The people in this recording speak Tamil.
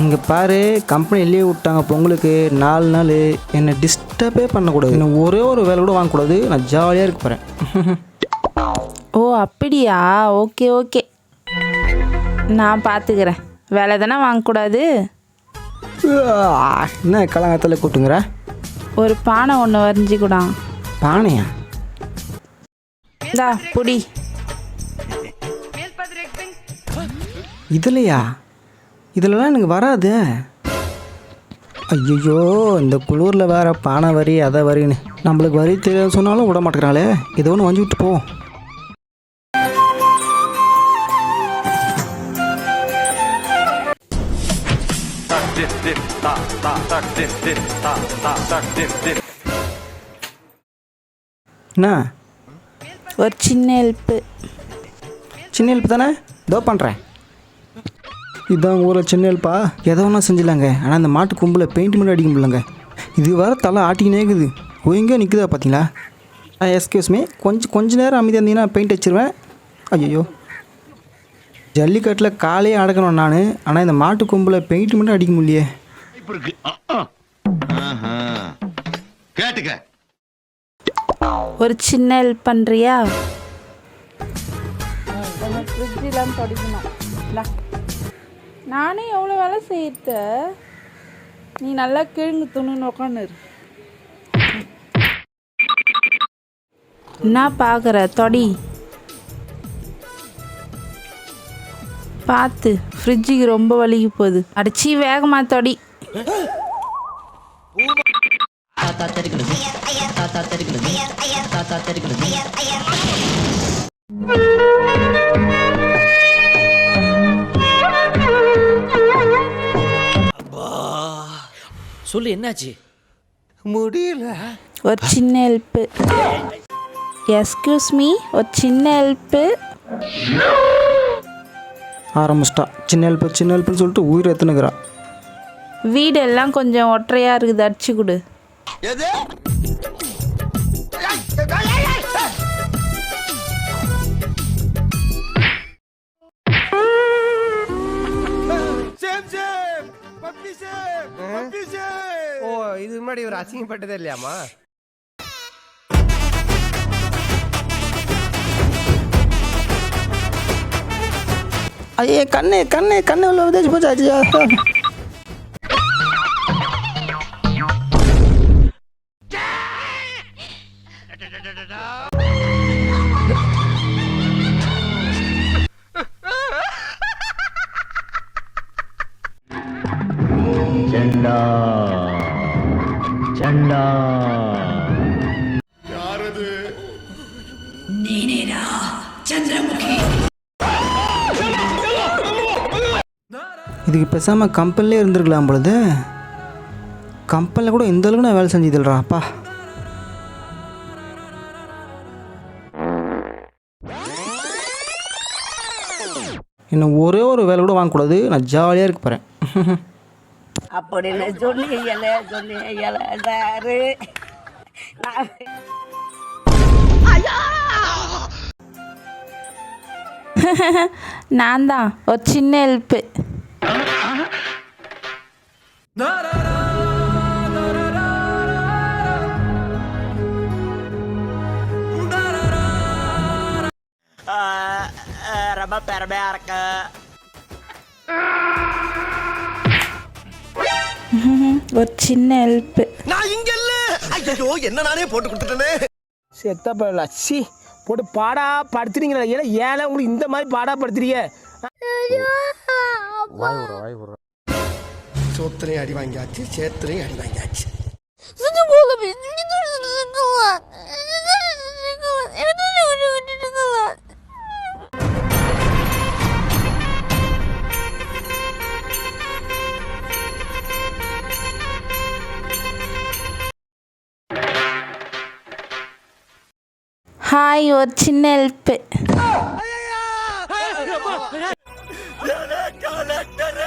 இங்கே பாரு கம்பெனி லீவ் விட்டாங்க பொங்கலுக்கு நாலு நாள். என்னை டிஸ்டர்பே பண்ணக்கூடாது. இன்னும் ஒரே ஒரு வேலை கூட வாங்கக்கூடாது. நான் ஜாலியாக இருக்க போகிறேன் ஓ அப்படியா? Okay okay. நான் பார்த்துக்கிறேன் வேலை தானே வாங்கக்கூடாது? என்ன கலங்கத்தில் கூட்டுங்கிற? ஒரு பானை ஒன்று வரைஞ்சி கூடா. பானையா? இந்தா புடி. இதுலையா? இதுலலாம் எனக்கு வராதே. ஐயோ இந்த குளூரில் வேற பானை வரி அதை வரின்னு. நம்மளுக்கு வரி தெரியாது சொன்னாலும் விட மாட்டேங்கிறாளே. ஏதோ ஒன்று வஞ்சி விட்டு போ. என்ன? ஒரு சின்ன ஹெல்ப்பு. சின்ன ஹெல்ப் தானே? இதோ பண்ணுறேன் இதான் ஊரில் சின்ன ஹெல்ப்பா எதோ ஒன்றா செஞ்சிடலாங்க. ஆனால் அந்த மாட்டு கும்பில் பெயிண்ட் மட்டும் அடிக்க முடியலங்க. இது வர தலை ஆட்டிக்கினே இருக்குது. ஒழுங்காக நிற்குதா பார்த்தீங்களா எஸ்கியூஸ் மீ கொஞ்சம் கொஞ்ச நேரம் அமைதியாக இருந்தீங்கன்னா பெயிண்ட் அடிச்சிருவேன் ஐயோ ஜல்லிக்கட்டில் காலையே அடக்கணும் நான். ஆனால் இந்த மாட்டு கொம்பில் பெயிண்ட் மட்டும் அடிக்க முடியலையே. கேட்டுக்க. ஒரு சின்ன ஹெல்ப் பண்ணுறியா கொஞ்சம் ஃப்ரிட்ஜெலாம் தொடக்கணும். நானே எவ்வளோ வேலை செய்யத்த நீ நல்லா கிழங்கு துணுன்னு உக்காந்துரு என்ன பார்க்குற தொடி பார்த்து ஃப்ரிட்ஜுக்கு ரொம்ப வலிக்கு போகுது அடிச்சு வேகமா தொடி தாத்தா தெரிக்கிறது தாத்தா தெரிக்கிறது தாத்தா தெரிக்கிறது சொல்லு என்னாச்சு? ஒரு சின்ன ஹெல்ப்பு எஸ்கியூஸ் மீ ஒரு சின்ன ஹெல்ப்பு ஆரம்பிச்சிட்டா. சின்ன ஹெல்ப்பு சின்ன ஹெல்ப்புன்னு சொல்லிட்டு உயிர் எத்துனுக்குறா. வீடெல்லாம் கொஞ்சம் ஒற்றையாக இருக்குது அடிச்சு கொடு. ஓ இது முன்னாடி இவர் அசிங்கப்பட்டதே இல்லையாமா ஐயே கண்ணு கண்ணு கண்ணு உள்ள விதைச்சு போச்சு அஜியா இதுக்கு பேசாமல் கம்பெனிலே இருந்திருக்கலாம் பொழுது கம்பெனியில் கூட இந்த அளவுக்கு நான் வேலை செஞ்சதில்லடா அப்பா. இன்னும் ஒரே ஒரு வேலை கூட வாங்கக்கூடாது நான் ஜாலியாக இருக்க போகிறேன் அப்படின்னு சொல்லி இயல சொல்லி இயலாரு நான் நான் தான் ஒரு சின்ன ஹெல்ப்பு ரொம்ப பெருமையா இருக்கு ஒரு சின்ன ஹெல்ப்பு நான் இங்க இல்ல. ஐயோ என்ன நானே போட்டு கொடுத்துட்டேனே. செத்த பரவாயில்ல சி போட்டு பாடா படுத்துறீங்களா ஏன்னா ஏன்னா உங்களுக்கு இந்த மாதிரி பாடா படுத்துறீங்க. சோத்திரையும் அடி வாங்கியாச்சு சேத்திரையும் அடி வாங்கியாச்சு. ஹாய் ஒரு சின்ன ஹெல்ப்பு கலெக்டர்